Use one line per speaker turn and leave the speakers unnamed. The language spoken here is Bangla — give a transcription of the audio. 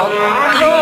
অন্ধ